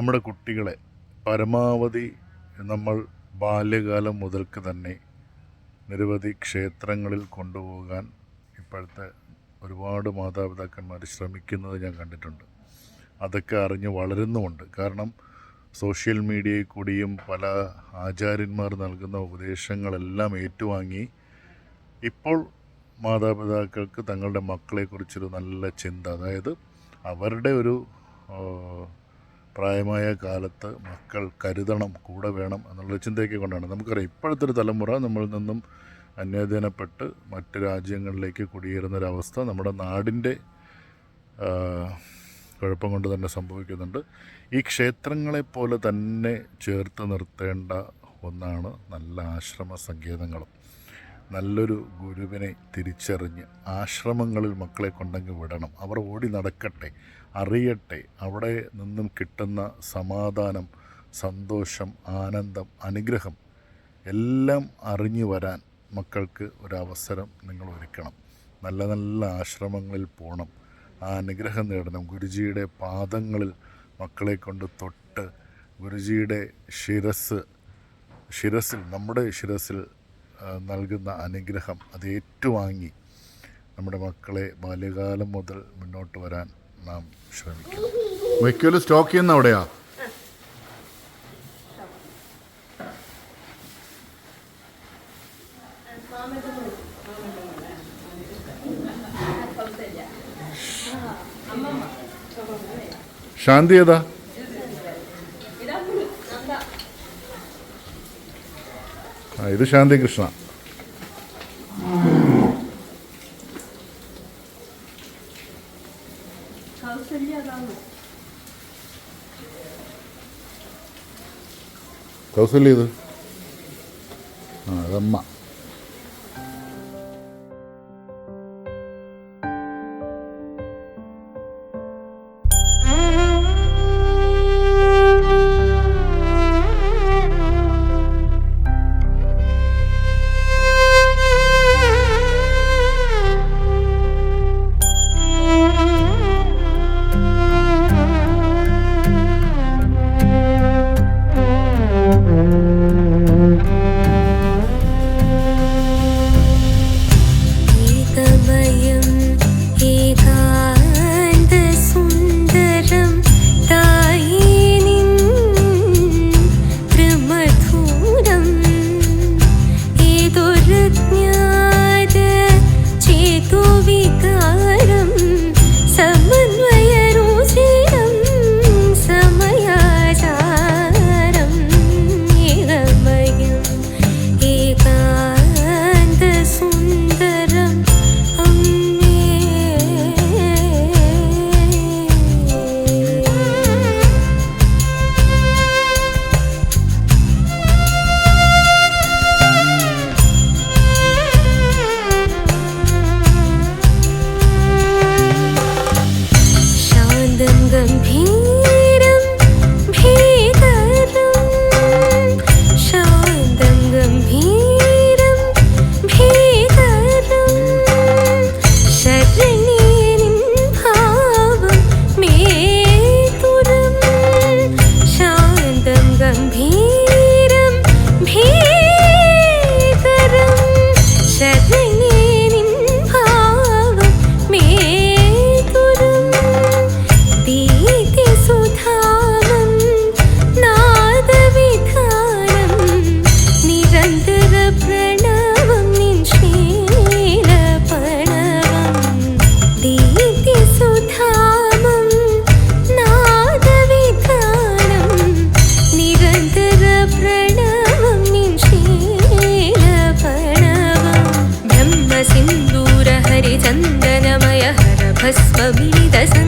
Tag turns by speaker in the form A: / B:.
A: നമ്മുടെ കുട്ടികളെ പരമാവധി നമ്മൾ ബാല്യകാലം മുതൽക്ക് തന്നെ നിരവധി ക്ഷേത്രങ്ങളിൽ കൊണ്ടുപോകാൻ ഇപ്പോഴത്തെ ഒരുപാട് മാതാപിതാക്കന്മാർ ശ്രമിക്കുന്നത് ഞാൻ കണ്ടിട്ടുണ്ട്. അതൊക്കെ അറിഞ്ഞ് വളരുന്നുമുണ്ട്. കാരണം സോഷ്യൽ മീഡിയയിൽ കൂടിയും പല ആചാര്യന്മാർ നൽകുന്ന ഉപദേശങ്ങളെല്ലാം ഏറ്റുവാങ്ങി ഇപ്പോൾ മാതാപിതാക്കൾക്ക് തങ്ങളുടെ മക്കളെക്കുറിച്ചൊരു നല്ല ചിന്ത അതായത് അവരുടെ ഒരു പ്രായമായ കാലത്ത് മക്കൾ കരുതണം കൂടെ വേണം എന്നുള്ള ചിന്തയൊക്കെ കൊണ്ടാണ്. നമുക്കറിയാം ഇപ്പോഴത്തെ ഒരു തലമുറ നമ്മളിൽ നിന്നും അന്യാധീനപ്പെട്ട് മറ്റ് രാജ്യങ്ങളിലേക്ക് കുടിയേറുന്നൊരവസ്ഥ നമ്മുടെ നാടിന്റെ കുഴപ്പം കൊണ്ട് തന്നെ സംഭവിക്കുന്നുണ്ട്. ഈ ക്ഷേത്രങ്ങളെപ്പോലെ തന്നെ ചേർത്ത് നിർത്തേണ്ട ഒന്നാണ് നല്ല ആശ്രമ സങ്കേതങ്ങളും നല്ലൊരു ഗുരുവിനെ തിരിച്ചറിഞ്ഞ് ആശ്രമങ്ങളിൽ മക്കളെ കൊണ്ടെങ്കിൽ വിടണം. അവർ ഓടി നടക്കട്ടെ അറിയട്ടെ. അവിടെ നിന്നും കിട്ടുന്ന സമാധാനം സന്തോഷം ആനന്ദം അനുഗ്രഹം എല്ലാം അറിഞ്ഞു വരാൻ മക്കൾക്ക് ഒരവസരം നിങ്ങൾ ഒരുക്കണം. നല്ല നല്ല ആശ്രമങ്ങളിൽ പോകണം ആ അനുഗ്രഹം നേടണം. ഗുരുജിയുടെ പാദങ്ങളിൽ മക്കളെ കൊണ്ട് തൊട്ട് ഗുരുജിയുടെ ശിരസ് ശിരസിൽ നമ്മുടെ ശിരസിൽ നൽകുന്ന അനുഗ്രഹം അത് ഏറ്റുവാങ്ങി നമ്മുടെ മക്കളെ ബാല്യകാലം മുതൽ മുന്നോട്ട് വരാൻ നാം ശ്രമിക്കണം വൈക്കോൽ സ്റ്റോക്ക് ചെയ്യുന്ന അവിടെയാ? ശാന്തി ഏതാ? ഇത് ശാന്തി കൃഷ്ണ കൗസല്യ ഇത്? ആ അതമ്മ.
B: just for me, there's